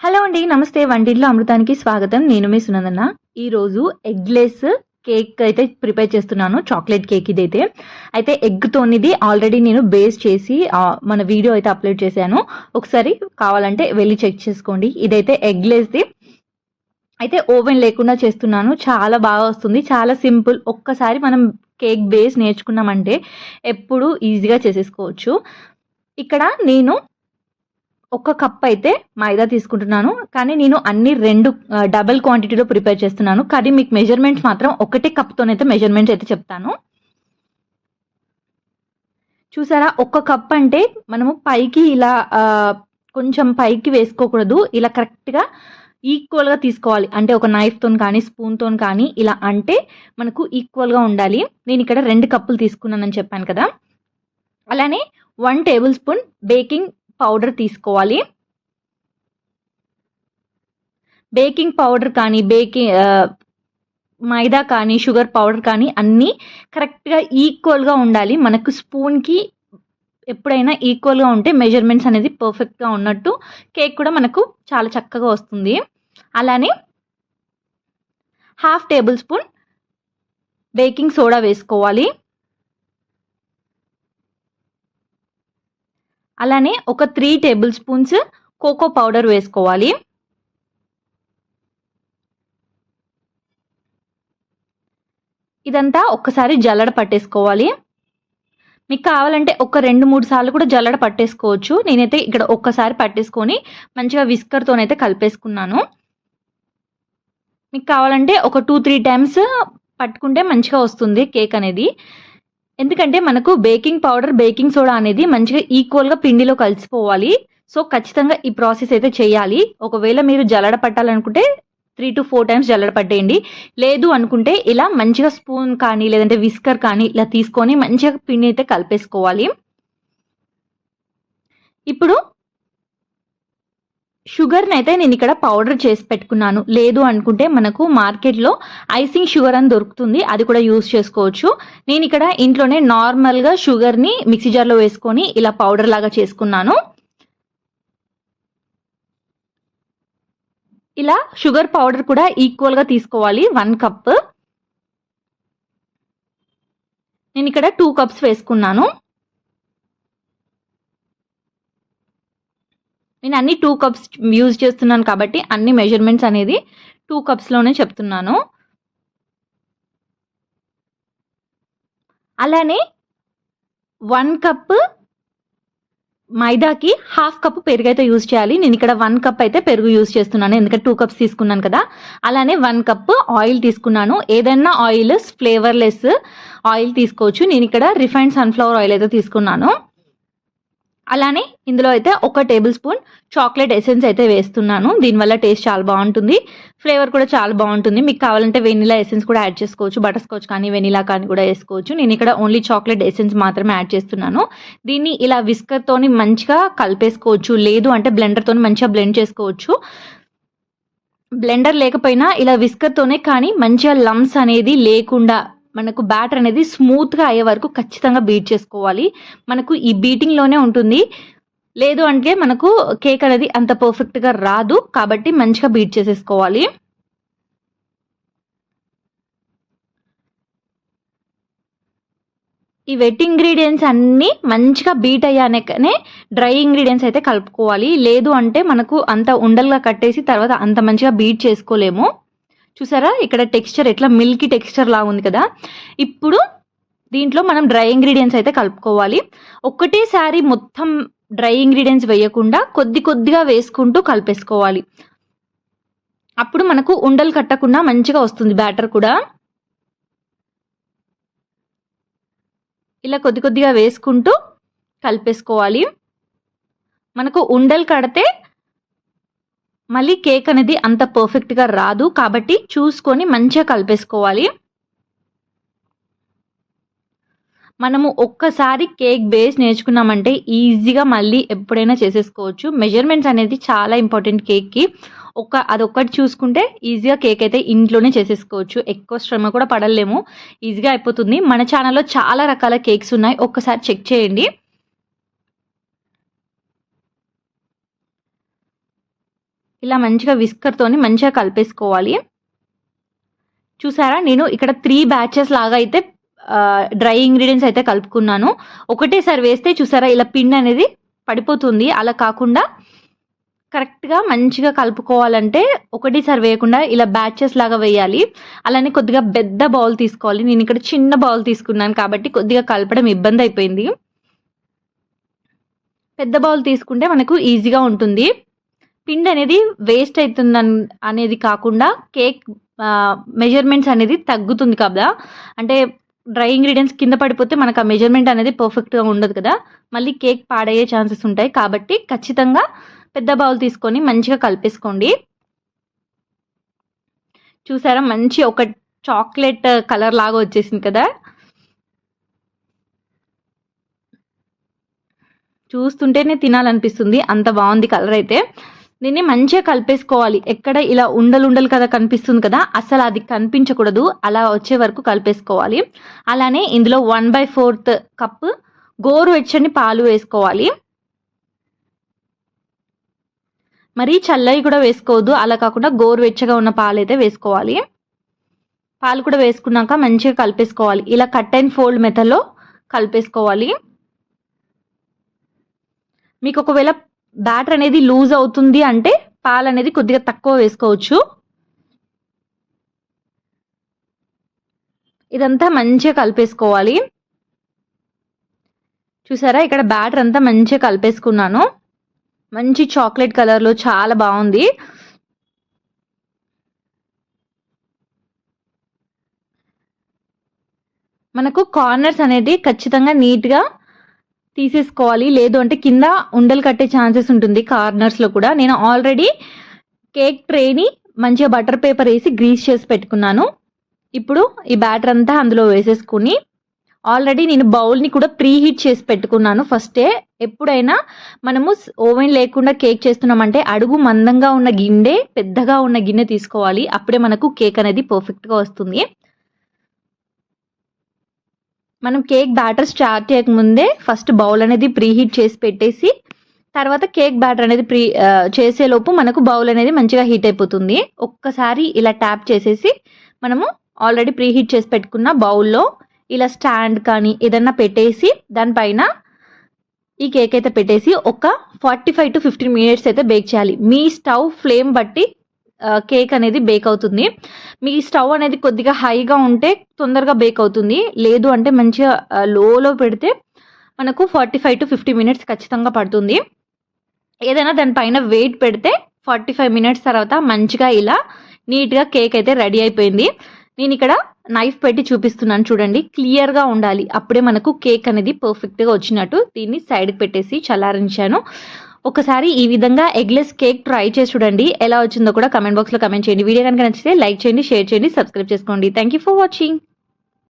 Hello అండి నమస్తే. వంటింట్లో అమృతానికి స్వాగతం. నేను మీ సునందన్న ఈరోజు ఎగ్లెస్ కేక్ అయితే ప్రిపేర్ చేస్తున్నాను. చాక్లెట్ కేక్ ఇదైతే. అయితే ఎగ్తోనిది ఆల్రెడీ నేను బేస్ చేసి మన వీడియో అయితే అప్లోడ్ చేశాను. ఒకసారి కావాలంటే వెళ్ళి చెక్ చేసుకోండి. ఇదైతే ఎగ్లెస్ది అయితే ఓవెన్ లేకుండా చేస్తున్నాను. చాలా బాగా వస్తుంది. చాలా సింపుల్. ఒక్కసారి మనం కేక్ బేస్ నేర్చుకున్నామంటే ఎప్పుడు ఈజీగా చేసేసుకోవచ్చు. ఇక్కడ నేను ఒక కప్ అయితే మైదా తీసుకుంటున్నాను. కానీ నేను అన్ని రెండు డబల్ క్వాంటిటీలో ప్రిపేర్ చేస్తున్నాను. కానీ మీకు మెజర్మెంట్స్ మాత్రం ఒకటే కప్తోనైతే మెజర్మెంట్స్ అయితే చెప్తాను. చూసారా? ఒక కప్ అంటే మనము పైకి ఇలా కొంచెం పైకి వేసుకోకూడదు. ఇలా కరెక్ట్గా ఈక్వల్గా తీసుకోవాలి. అంటే ఒక నైఫ్తో కానీ స్పూన్తో కానీ ఇలా అంటే మనకు ఈక్వల్గా ఉండాలి. నేను ఇక్కడ రెండు కప్పులు తీసుకున్నానని చెప్పాను కదా. అలానే one tablespoon baking powder తీసుకోవాలి. బేకింగ్ పౌడర్ కానీ బేకింగ్ మైదా కానీ షుగర్ పౌడర్ కానీ అన్నీ కరెక్ట్గా ఈక్వల్గా ఉండాలి. మనకు స్పూన్కి ఎప్పుడైనా ఈక్వల్గా ఉంటే మెజర్మెంట్స్ అనేది పర్ఫెక్ట్గా ఉన్నట్టు కేక్ కూడా మనకు చాలా చక్కగా వస్తుంది. అలానే half tablespoon baking soda వేసుకోవాలి. అలానే ఒక three tablespoons cocoa powder వేసుకోవాలి. ఇదంతా ఒక్కసారి జల్లడ పట్టేసుకోవాలి. మీకు కావాలంటే ఒక రెండు మూడు సార్లు కూడా జల్లడ పట్టేసుకోవచ్చు. నేనైతే ఇక్కడ ఒక్కసారి పట్టేసుకొని మంచిగా విస్కర్తోనైతే కలిపేసుకున్నాను. మీకు కావాలంటే ఒక టూ త్రీ టైమ్స్ పట్టుకుంటే మంచిగా వస్తుంది కేక్ అనేది. ఎందుకంటే మనకు బేకింగ్ పౌడర్ బేకింగ్ సోడా అనేది మంచిగా ఈక్వల్గా పిండిలో కలిసిపోవాలి. సో ఖచ్చితంగా ఈ ప్రాసెస్ అయితే చేయాలి. ఒకవేళ మీరు జల్లడ పట్టాలనుకుంటే త్రీ టు ఫోర్ టైమ్స్ జల్లడ పట్టేయండి. లేదు అనుకుంటే ఇలా మంచిగా స్పూన్ కానీ లేదంటే విస్కర్ కానీ ఇలా తీసుకొని మంచిగా పిండి అయితే కలిపేసుకోవాలి. ఇప్పుడు షుగర్ని అయితే నేను ఇక్కడ పౌడర్ చేసి పెట్టుకున్నాను. లేదు అనుకుంటే మనకు మార్కెట్లో ఐసింగ్ షుగర్ అని దొరుకుతుంది. అది కూడా యూస్ చేసుకోవచ్చు. నేను ఇక్కడ ఇంట్లోనే నార్మల్గా షుగర్ని మిక్సీ జార్లో వేసుకొని ఇలా పౌడర్ లాగా చేసుకున్నాను. ఇలా షుగర్ పౌడర్ కూడా ఈక్వల్గా తీసుకోవాలి. One cup. నేను ఇక్కడ టూ కప్స్ వేసుకున్నాను. నేను అన్ని టూ కప్స్ యూజ్ చేస్తున్నాను కాబట్టి అన్ని మెజర్మెంట్స్ అనేది టూ కప్స్లోనే చెప్తున్నాను. అలానే వన్ కప్ మైదాకి హాఫ్ కప్ పెరుగు అయితే యూజ్ చేయాలి. నేను ఇక్కడ వన్ కప్ అయితే పెరుగు యూజ్ చేస్తున్నాను. ఎందుకంటే టూ కప్స్ తీసుకున్నాను కదా. అలానే వన్ కప్ ఆయిల్ తీసుకున్నాను. ఏదైనా ఆయిల్ ఫ్లేవర్లెస్ ఆయిల్ తీసుకోవచ్చు. నేను ఇక్కడ రిఫైన్డ్ సన్ఫ్లవర్ ఆయిల్ అయితే తీసుకున్నాను. అలానే ఇందులో అయితే ఒక టేబుల్ స్పూన్ చాక్లెట్ ఎసెన్స్ అయితే వేస్తున్నాను. దీనివల్ల టేస్ట్ చాలా బాగుంటుంది. ఫ్లేవర్ కూడా చాలా బాగుంటుంది. మీకు కావాలంటే వెనిలా ఎసెన్స్ కూడా యాడ్ చేసుకోవచ్చు. బటర్ స్కాచ్ కానీ వెనిలా కానీ కూడా వేసుకోవచ్చు. నేను ఇక్కడ ఓన్లీ చాక్లెట్ ఎసెన్స్ మాత్రమే యాడ్ చేస్తున్నాను. దీన్ని ఇలా విస్కర్తోని మంచిగా కలిపేసుకోవచ్చు. లేదు అంటే బ్లెండర్తోని మంచిగా బ్లెండ్ చేసుకోవచ్చు. బ్లెండర్ లేకపోయినా ఇలా విస్కర్తోనే కానీ మంచిగా లమ్స్ అనేది లేకుండా మనకు బ్యాటర్ అనేది స్మూత్గా అయ్యే వరకు ఖచ్చితంగా బీట్ చేసుకోవాలి. మనకు ఈ బీటింగ్లోనే ఉంటుంది. లేదు అంటే మనకు కేక్ అనేది అంత పర్ఫెక్ట్గా రాదు. కాబట్టి మంచిగా బీట్ చేసేసుకోవాలి. ఈ వెట్ ఇంగ్రీడియంట్స్ అన్నీ మంచిగా బీట్ అయ్యాకనే డ్రై ఇంగ్రీడియంట్స్ అయితే కలుపుకోవాలి. లేదు అంటే మనకు అంత ఉండలుగా కట్టేసి తర్వాత అంత మంచిగా బీట్ చేసుకోలేము. చూసారా? ఇక్కడ టెక్స్చర్ ఎట్లా మిల్కీ టెక్స్చర్ లాగా ఉంది కదా? ఇప్పుడు దీంట్లో మనం డ్రై ఇంగ్రీడియంట్స్ అయితే కలుపుకోవాలి. ఒక్కటేసారి మొత్తం డ్రై ఇంగ్రీడియంట్స్ వేయకుండా కొద్ది కొద్దిగా వేసుకుంటూ కలిపేసుకోవాలి. అప్పుడు మనకు ఉండలు కట్టకుండా మంచిగా వస్తుంది బ్యాటర్ కూడా. ఇలా కొద్ది కొద్దిగా వేసుకుంటూ కలిపేసుకోవాలి. మనకు ఉండలు కడితే మళ్ళీ కేక్ అనేది అంత పర్ఫెక్ట్గా రాదు. కాబట్టి చూసుకొని మంచిగా కలిపేసుకోవాలి. మనము ఒక్కసారి కేక్ బేస్ నేర్చుకున్నామంటే ఈజీగా మళ్ళీ ఎప్పుడైనా చేసేసుకోవచ్చు. మెజర్మెంట్స్ అనేది చాలా ఇంపార్టెంట్ కేక్కి. ఒక అదొక్కటి చూసుకుంటే ఈజీగా కేక్ అయితే ఇంట్లోనే చేసేసుకోవచ్చు. ఎక్కువ శ్రమ కూడా పడలేము. ఈజీగా అయిపోతుంది. మన ఛానల్లో చాలా రకాల కేక్స్ ఉన్నాయి. ఒక్కసారి చెక్ చేయండి. ఇలా మంచిగా విస్కర్తోని మంచిగా కలిపేసుకోవాలి. చూసారా? నేను ఇక్కడ త్రీ బ్యాచెస్ లాగా అయితే డ్రై ఇంగ్రీడియంట్స్ అయితే కలుపుకున్నాను. ఒకటేసారి వేస్తే చూసారా ఇలా పిండి అనేది పడిపోతుంది. అలా కాకుండా కరెక్ట్గా మంచిగా కలుపుకోవాలంటే ఒకటేసారి వేయకుండా ఇలా బ్యాచెస్ లాగా వేయాలి. అలానే కొద్దిగా పెద్ద బౌల్ తీసుకోవాలి. నేను ఇక్కడ చిన్న బౌల్ తీసుకున్నాను కాబట్టి కొద్దిగా కలపడం ఇబ్బంది అయిపోయింది. పెద్ద బౌల్ తీసుకుంటే మనకు ఈజీగా ఉంటుంది. పిండి అనేది వేస్ట్ అవుతుంది అనేది కాకుండా కేక్ మెజర్మెంట్స్ అనేది తగ్గుతుంది కదా. అంటే డ్రై ఇంగ్రీడియంట్స్ కింద పడిపోతే మనకు ఆ మెజర్మెంట్ అనేది పర్ఫెక్ట్గా ఉండదు కదా. మళ్ళీ కేక్ పాడయ్యే ఛాన్సెస్ ఉంటాయి. కాబట్టి ఖచ్చితంగా పెద్ద బౌల్ తీసుకొని మంచిగా కలిపేసుకోండి. చూసారా? మంచి ఒక చాక్లెట్ కలర్ లాగా వచ్చేసింది కదా. చూస్తుంటేనే తినాలనిపిస్తుంది. అంత బాగుంది కలర్ అయితే. దీన్ని మంచిగా కలిపేసుకోవాలి. ఎక్కడ ఇలా ఉండలు కదా కనిపిస్తుంది కదా అసలు అది కనిపించకూడదు. అలా వచ్చే వరకు కలిపేసుకోవాలి. అలానే ఇందులో వన్ బై ఫోర్త్ కప్ గోరువెచ్చని పాలు వేసుకోవాలి. మరి చల్లవి కూడా వేసుకోవద్దు. అలా కాకుండా గోరువెచ్చగా ఉన్న పాలు అయితే వేసుకోవాలి. పాలు కూడా వేసుకున్నాక మంచిగా కలిపేసుకోవాలి. ఇలా కట్ అండ్ ఫోల్డ్ మెథడ్లో కలిపేసుకోవాలి. మీకు ఒకవేళ బ్యాటర్ అనేది లూజ్ అవుతుంది అంటే పాలు అనేది కొద్దిగా తక్కువ వేసుకోవచ్చు. ఇదంతా మంచిగా కలిపేసుకోవాలి. చూసారా? ఇక్కడ బ్యాటర్ అంతా మంచిగా కలిపేసుకున్నాను. మంచి చాక్లెట్ కలర్లో చాలా బాగుంది. మనకు కార్నర్స్ అనేది ఖచ్చితంగా నీట్గా తీసేసుకోవాలి. లేదు అంటే కింద ఉండలు కట్టే ఛాన్సెస్ ఉంటుంది కార్నర్స్లో కూడా. నేను ఆల్రెడీ కేక్ ట్రేని మంచిగా బటర్ పేపర్ వేసి గ్రీస్ చేసి పెట్టుకున్నాను. ఇప్పుడు ఈ బ్యాటర్ అంతా అందులో వేసేసుకుని ఆల్రెడీ నేను బౌల్ని కూడా ప్రీ హీట్ చేసి పెట్టుకున్నాను ఫస్టే ఎప్పుడైనా మనము ఓవెన్ లేకుండా కేక్ చేస్తున్నామంటే అడుగు మందంగా ఉన్న గిన్నె పెద్దగా ఉన్న గిన్నె తీసుకోవాలి. అప్పుడే మనకు కేక్ అనేది పర్ఫెక్ట్గా వస్తుంది. మనం కేక్ బ్యాటర్ స్టార్ట్ చేయకముందే ఫస్ట్ బౌల్ అనేది ప్రీ హీట్ చేసి పెట్టేసి తర్వాత కేక్ బ్యాటర్ అనేది ప్రీ చేసేలోపు మనకు బౌల్ అనేది మంచిగా హీట్ అయిపోతుంది. ఒక్కసారి ఇలా ట్యాప్ చేసేసి మనము ఆల్రెడీ ప్రీ హీట్ చేసి పెట్టుకున్న బౌల్లో ఇలా స్టాండ్ కానీ ఏదన్నా పెట్టేసి దానిపైన ఈ కేక్ అయితే పెట్టేసి ఒక forty five to fifteen minutes అయితే బేక్ చేయాలి. మీ స్టవ్ ఫ్లేమ్ బట్టి కేక్ అనేది బేక్ అవుతుంది. మీ స్టవ్ అనేది కొద్దిగా హైగా ఉంటే తొందరగా బేక్ అవుతుంది. లేదు అంటే మంచిగా లోలో పెడితే మనకు forty five to fifty minutes ఖచ్చితంగా పడుతుంది. ఏదైనా దానిపైన వెయిట్ పెడితే ఫార్టీ ఫైవ్ మినిట్స్ తర్వాత మంచిగా ఇలా నీట్గా కేక్ అయితే రెడీ అయిపోయింది. నేను ఇక్కడ నైఫ్ పెట్టి చూపిస్తున్నాను చూడండి. క్లియర్గా ఉండాలి. అప్పుడే మనకు కేక్ అనేది పర్ఫెక్ట్గా వచ్చినట్టు దీన్ని సైడ్కి పెట్టేసి చల్లారించాను. ఒకసారి ఈ విధంగా ఎగ్లెస్ కేక్ ట్రై చేసి చూడండి. ఎలా వచ్చిందో కూడా కమెంట్ బాక్స్లో కమెంట్ చేయండి. వీడియో కనుక నచ్చితే లైక్ చేయండి షేర్ చేయండి సబ్స్క్రైబ్ చేసుకోండి. Thank you for watching